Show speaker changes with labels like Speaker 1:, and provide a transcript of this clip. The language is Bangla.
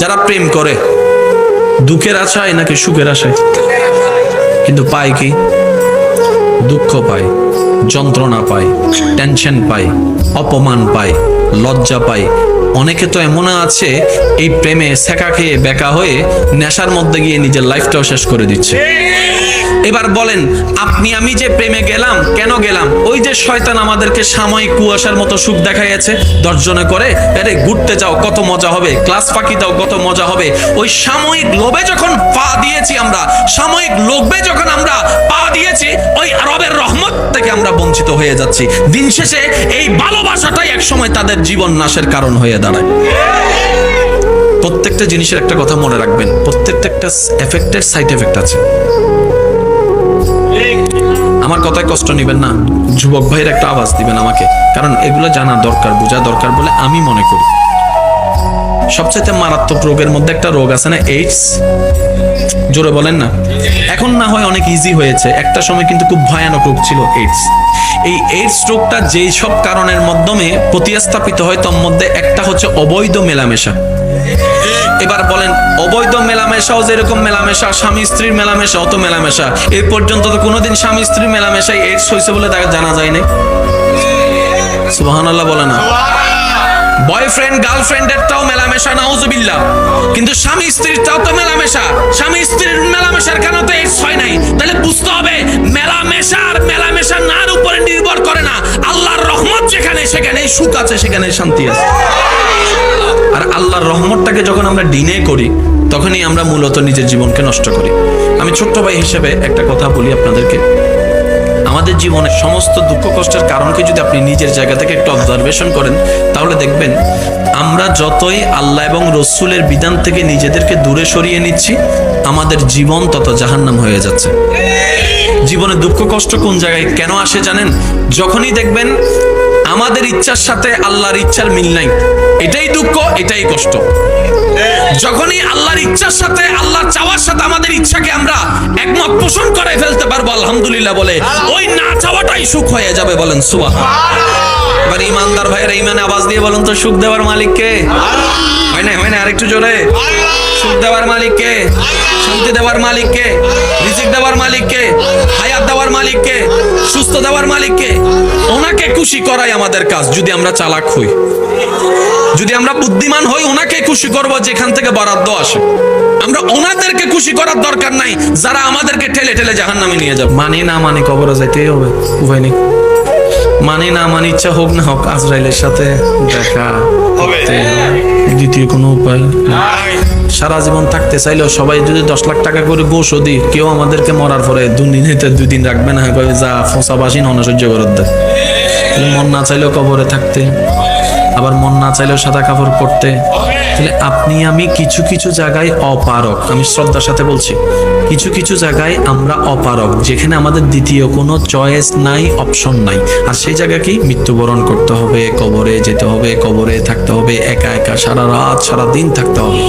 Speaker 1: যারা প্রেম করে, দুঃখের আশায় নাকি সুখের আশায়? কিন্তু পায় কি? দুঃখ পায়, যন্ত্রণা পায় টেনশন পায়, অপমান পায়, লজ্জা পায়। অনেকে তো এমন আছে, এই প্রেমে সেকা খেয়ে বেকা হয়ে নেশার মধ্যে গিয়ে নিজের লাইফটাও শেষ করে দিচ্ছে। এবার বলেন, আপনি আমি যে প্রেমে গেলাম, কেন গেলাম? ওই যে শয়তান আমাদেরকে সাময়িক কুয়াশার মতো সুখ দেখাইয়াছে, দর্জনে করে, আরে, ঘুরতে যাও, কত মজা হবে, ক্লাস ফাঁকি দাও, কত মজা হবে। ওই সাময়িক লোভে যখন পা দিয়েছি আমরা, সাময়িক লোভে যখন আমরা পা দিয়েছি, ওই রবের রহমত থেকে আমরা বঞ্চিত হয়ে যাচ্ছি। দিন শেষে এই ভালোবাসাটাই একসময় তাদের জীবন নাশের কারণ হয়ে দাঁড়ায়। প্রত্যেকটা জিনিসের একটা কথা মনে রাখবেন, প্রত্যেকটা একটা এফেক্টের সাইড এফেক্ট আছে। আমার কথায় কষ্ট নেবেন না। যুবক ভাইয়ের একটা আওয়াজ দিবেন আমাকে। কারণ এগুলো জানা দরকার, বোঝা দরকার বলে আমি মনে করি। সবচেয়ে মারাত্মক রোগের মধ্যে একটা রোগ আছে না এইডস জোরে বলেন না। এখন না হয় অনেক ইজি হয়েছে। একটা সময় কিন্তু খুব ভয়ানক রোগ ছিল এইডস এই এইডস রোগটা যেই সব কারণের মাধ্যমে প্রতিস্থাপিত হয় তার মধ্যে একটা হচ্ছে অবৈধ মেলামেশা। এবার বলেন, অবৈধ মেলামেশাও যেরকম মেলামেশা, স্বামী স্ত্রীর মেলামেশা, অত মেলামেশা। এই পর্যন্ত তো কোনোদিন স্বামী স্ত্রীর মেলামেশায় এইডস হয়েছে বলে তাকে জানা যায় না সুবহানাল্লাহ বলে না। বয়ফ্রেন্ড গার্লফ্রেন্ডেরটাও মেলামেশা, নাউজুবিল্লাহ। কিন্তু স্বামী স্ত্রীরটাও তো মেলামেশা। স্বামী স্ত্রীর মেলামেশার কেন তো এইডস হয় নাই। তাহলে বুঝতে হবে, মেলামেশা আর মেলামেশা নার উপরে নির্ভর করে না। আল্লাহর রহমত যেখানে সেখানে সুখ আছে সেখানে শান্তি আছে। আর আল্লাহর রহমতটাকে যখন আমরা ডিনে করি, তখনই আমরা মূলত নিজের জীবনকে নষ্ট করি। আমি ছোট্ট ভাই হিসেবে একটা কথা বলি আপনাদেরকে। আমাদের জীবনের সমস্ত দুঃখ কষ্টের কারণকে যদি আপনি নিজের জায়গা থেকে একটু অবজারভেশন করেন, তাহলে দেখবেন আমরা যতই আল্লাহ এবং রসুলের বিধান থেকে নিজেদেরকে দূরে সরিয়ে নিচ্ছি, আমাদের জীবন তত জাহান্নাম হয়ে যাচ্ছে। জীবনে দুঃখ কষ্ট কোন জায়গায় কেন আসে জানেন? যখনই দেখবেন আমাদের ইচ্ছার সাথে আল্লাহর ইচ্ছার মিল নাই। এটাই দুঃখ, এটাই কষ্ট। যখনই আল্লাহর ইচ্ছার সাথে আল্লাহ চাওয়ার সাথে আমাদের ইচ্ছাকে আমরা একমত পোষণ করে ফেলতে পারব, আলহামদুলিল্লাহ বলে, ওই না চাওয়াটাই সুখ হয়ে যাবে বলেন সুবাহ এবার ইমানদার ভাইয়ের ইমানে আওয়াজ দিয়ে বলুন তো, সুখ দেওয়ার মালিক কে হয় না হয় না আরেকটু জোরে। সুখ দেওয়ার মালিক কে শান্তি দেওয়ার মালিক কে রিজিক দেওয়ার মালিক কে হায়াত দেওয়ার মালিক কে সুস্থ দেওয়ার মালিক কে ওনাকে খুশি করাই আমাদের কাজ, যদি আমরা চালাক হই। যদি আমরা বুদ্ধিমান হই, ওনাকে খুশি করব যেখান থেকে বরাদ্দ আসে। আমরা ওনাদেরকে খুশি করার দরকার নাই, যারা আমাদেরকে ঠেলে ঠেলে জাহান নামে নিয়ে যাবে। মানে না মানে কবরে যাইতেই হবে উভয় নেই মানে না মানে ইচ্ছা হোক না হোক, আজরাইলের সাথে দেখা। দ্বিতীয় কোনো উপায়। সারা জীবন থাকতে চাইলেও সবাই যদি দশ লাখ টাকা করে গোসও দিই, কেউ আমাদেরকে মরার পরে দুদিন, দুই দিন রাখবে না। যা ফসা বাসি নন সহ্য করে দেয় মন না চাইলেও কবরে থাকতে, আবার মন না চাইলেও সাদা কাপড় পরতে। তাহলে আপনি আমি কিছু কিছু জায়গায় অপারক, আমি শ্রদ্ধার সাথে বলছি, কিছু কিছু জায়গায় আমরা অপারক, যেখানে আমাদের দ্বিতীয় কোনো চয়েস নাই অপশন নাই। আর সেই জায়গা কি? মৃত্যুবরণ করতে হবে, কবরে যেতে হবে, কবরে থাকতে হবে, একা একা সারা রাত, সারা দিন থাকতে হবে।